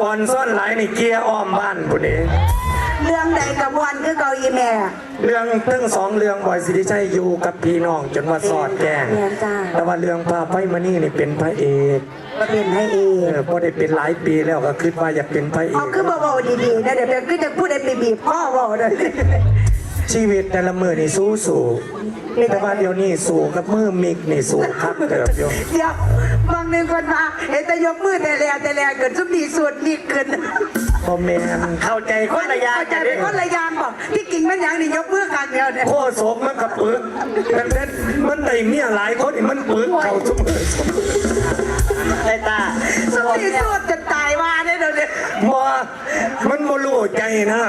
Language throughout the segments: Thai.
บอลซ่อนหลายในเกียร์อ้อมบ้านผู้นี้ เรื่องใดกับวันคือเกาอีแม่ เรื่องทั้งสองเรื่องบอยสิริชัยอยู่กับพี่น้องจนว่าสอดแกงแม่นจ้าแต่ว่าเรื่องพาไฟมานี่นี่เป็นพระเอกก็เป็นให้เอเองอพอได้เป็นหลายปีแล้วก็คิดว่าอยากเป็นพระเอเอาก คือเบาๆดีๆนะเดี๋ยวเดี๋ยวคือจะพูดไอ้ปีบีบพ่อเบาเลย ชีวิตแต่ละมือนี่สู้สู้แต่ว่าเดี๋ยวนี้สู้กับมือมิกนี่สู้คักเติบอยู่เดี๋ยวบางหนึ่งคนมาเห็นแต่ยกมือแต่แรงแต่แรงเกิดสุดดีสุดนี่ขึ้นพอแมนเข้าใจคนละอย่างใจเป็นคนละอยางบอกที่กิ่งมันอย่างนี่ยกมือข้างเดียวเนี่ยโคโศกมันกับปึกมันเล่นมันได้เมียหลายคนนี่มันปึกเขาทุกมือไอ้ตาสุดดีสุดจะตายว่าเนี่ยเดี๋ยวนี้มัวมันโมรู้ใจนะ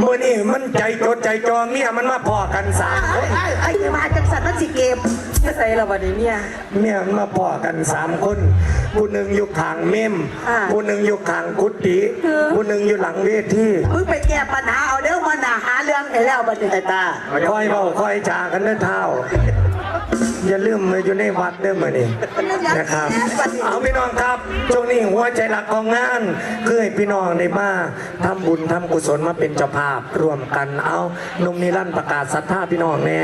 มื่อนี่มันใจจดใจจอเมียมันมาพอกันสามคไอ้นไอ้ไอ้มาจังสันมันสิเกมใส่ละวันนี้เนี่ย เมียมันมาพอกันสามคน ผู้หนึ่งอยู่ข้างเมมผู้หนึ่งอยู่ข้างกุฏิผู้หนึ่งอยู่หลังเวทีมึงไปแก้ปัญหาเอาเด้อมาหนาหาเรื่องไอ้แล้วบัดนี้ไอ้ตาคอยเบาคอยจากันเด้อเท้าอย่าลืมมาอยู่ในวัดเด้อมานี่นะครับ เอาพี่น้องครับช่วงนี้หัวใจหลักของงานคือให้พี่น้องได้มาทำบุญทำกุศลมาเป็นเจ้าภาพร่วมกันเอานมนิรันดร์ประกาศศรัทธาพี่น้องแน่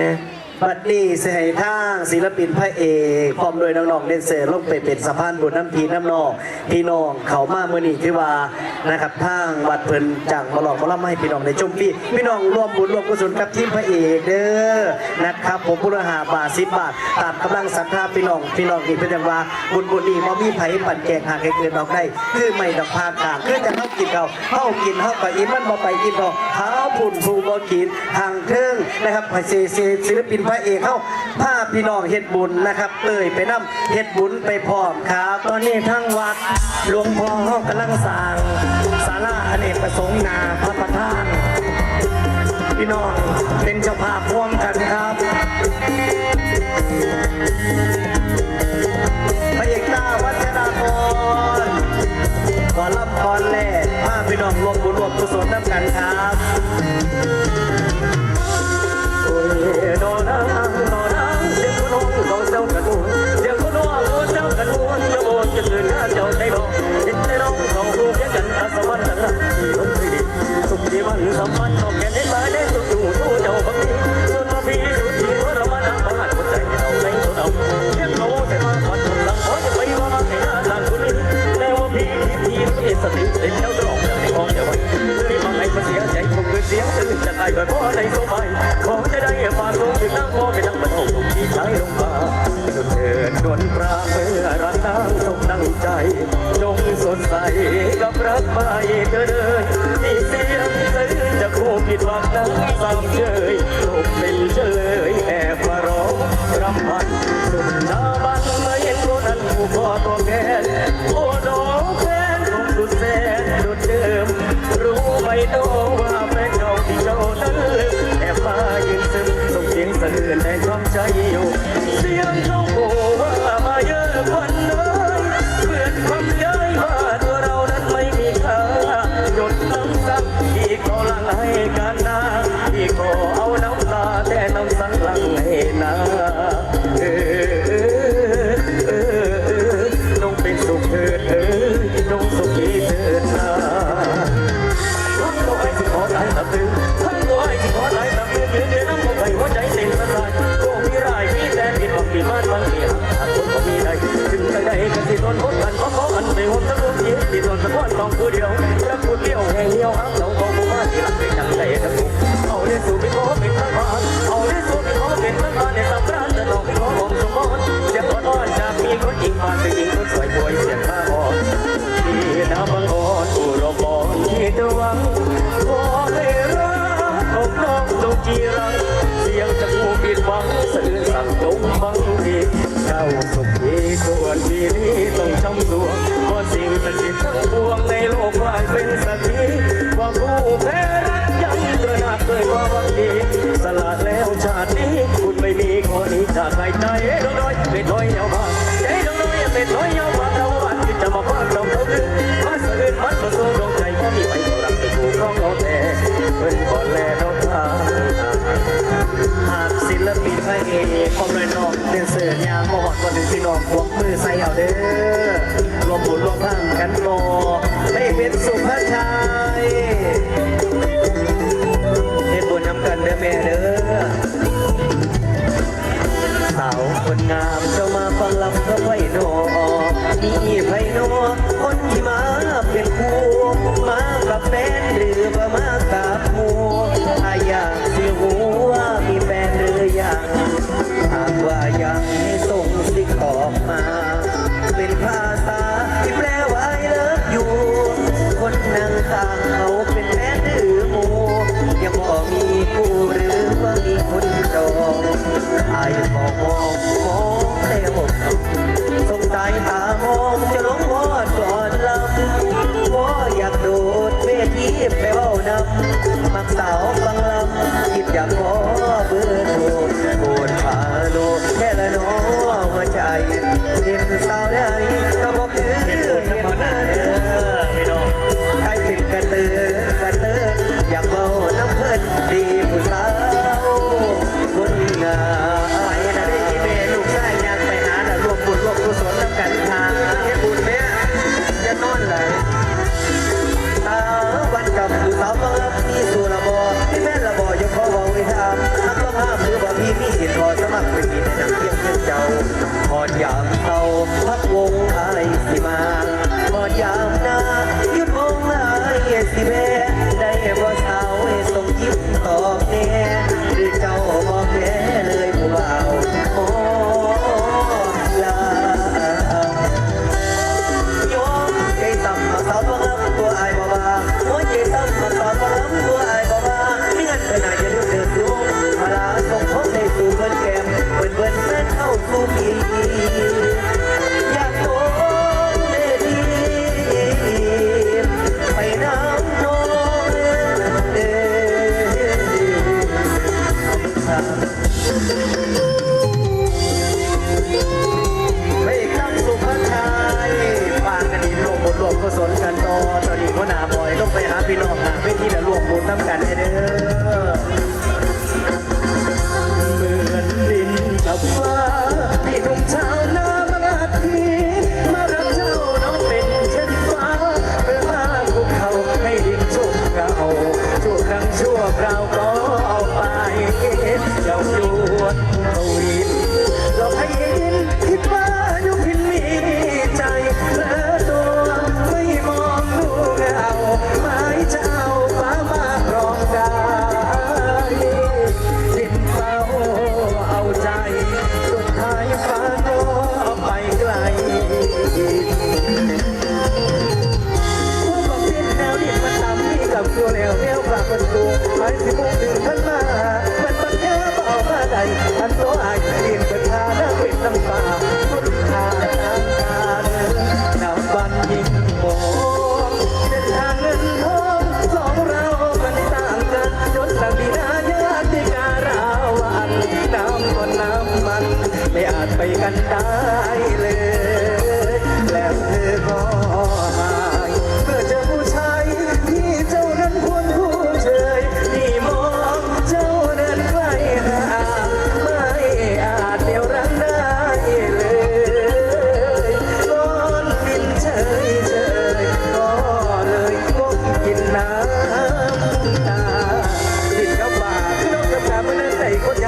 บัดนี้เสียทางศิลปินพระเอกพร้อมโดยน้องๆเดนเซอร์ลงไปเป็นสะพานบุญน้ำพีน้ำนองพี่น้องเขามาเมื่อนี้ที่ว่านะครับทางวัดเพิ่นจังมาหลอกมาล่ำให้พี่น้องในชมพี่พี่น้องร่วมบุญร่วมกุศลกับทีมพระเอกเด้อนะครับ ผมพุทธหาบาทสิบบาทตามกำลังศรัทธาพี่น้องพี่น้องที่เป็นอย่างว่าบุญบุญนี้มมีไผ่ปั่นแกงหากให้เกินออกได้คือไม่ดอกพากาคือจะเข้ากินเขาเข้ากินเข้าไปอิ่มมันบ่ไปอิ่มดอกเท้า พุ่นผู้บ่กินทางเทิงนะครับให้เซเซศิลปินพระเอกเข้าผ้าพี่น้องเฮ็ดบุญนะครับเอ่ยไปนํเฮ็ดบุญไปพร้อมครับ ตอนนี้ทั้งวัดหลวงพ่อห้องกำลังสร้างศาลาอเนกประสงค์นาพระประธานพี่น้องเป็นเจ้าภาพร่วมกันครับพระเอกตาวัชรากรก่อรับก่อนแล่ผ้า พี่น้องรวมบุญรวมกุศลน้ำกันครับโอ้ยนอนนั่งนอนนั่งเสียงคุณน้องเขาเซลกันหัวเสียงคุณน้องเขาเซลกันหัวจะโอนจะตื่นหน้าเจ้าใจน้องายแบบเพราะในสมัยขอจะได้ฝากลงถึงนั่งมอไปนั่งบนอกที่ใช้ลงมาจนเถิดดวนปราเมื่อรักนางจงตั้งใจจงสดใสกับรักไม่เธอเดินที่เสียงซื่อจะคู่ผิดหวังนั้นซ้ำเชย ในความใจอยู่ 不容。this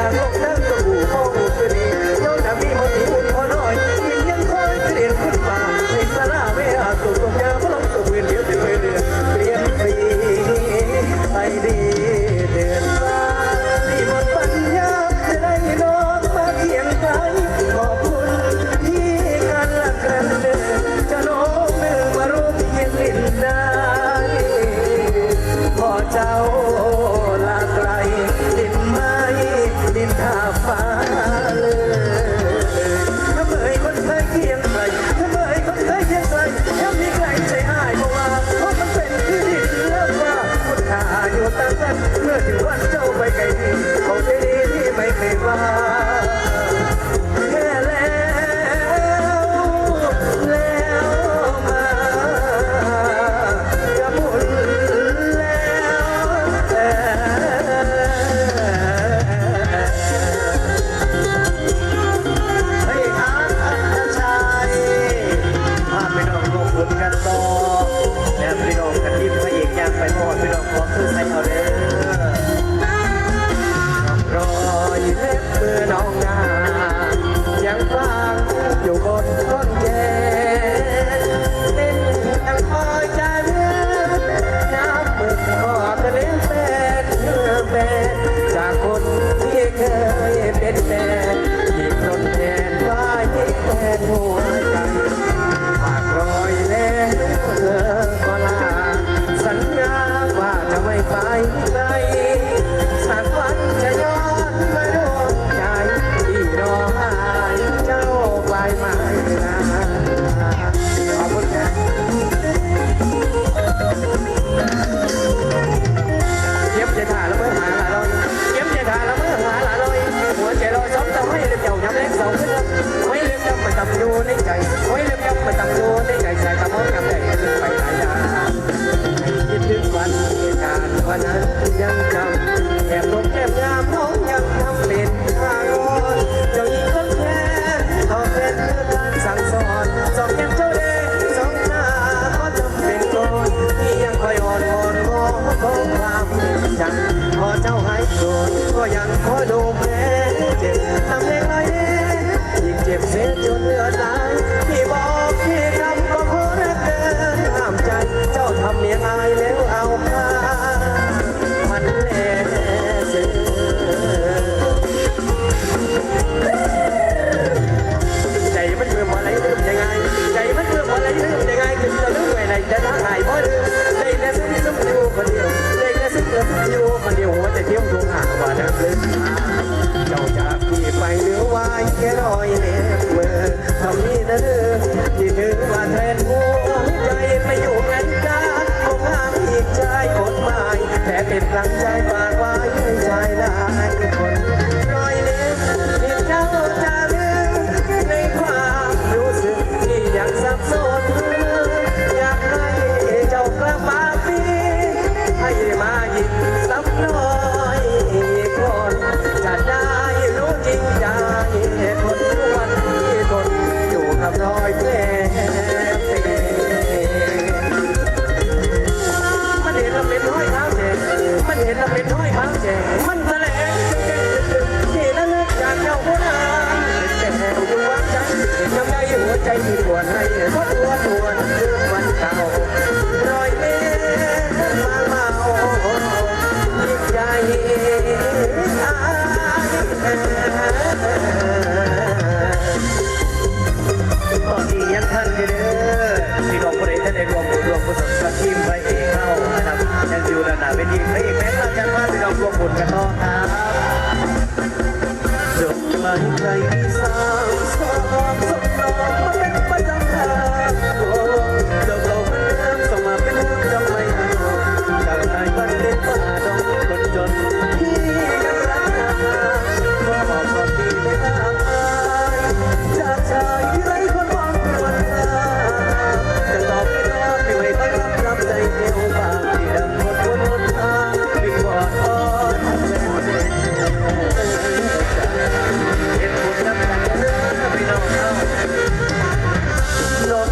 เปลี่ยนขึ้นมาในสาราไม่อาจสุดตรงยา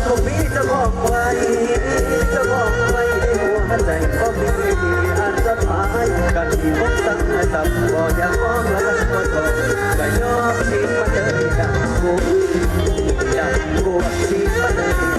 ก็มีจะบอกไปจะบอกไปในหัวใจก็มีอานจะพายกันที่พบตั้งแต่ตับบ่อยากมองแล้วมันก็ตกก็ยอมที่มาเจอกันกูอยากกูที่มาเจอ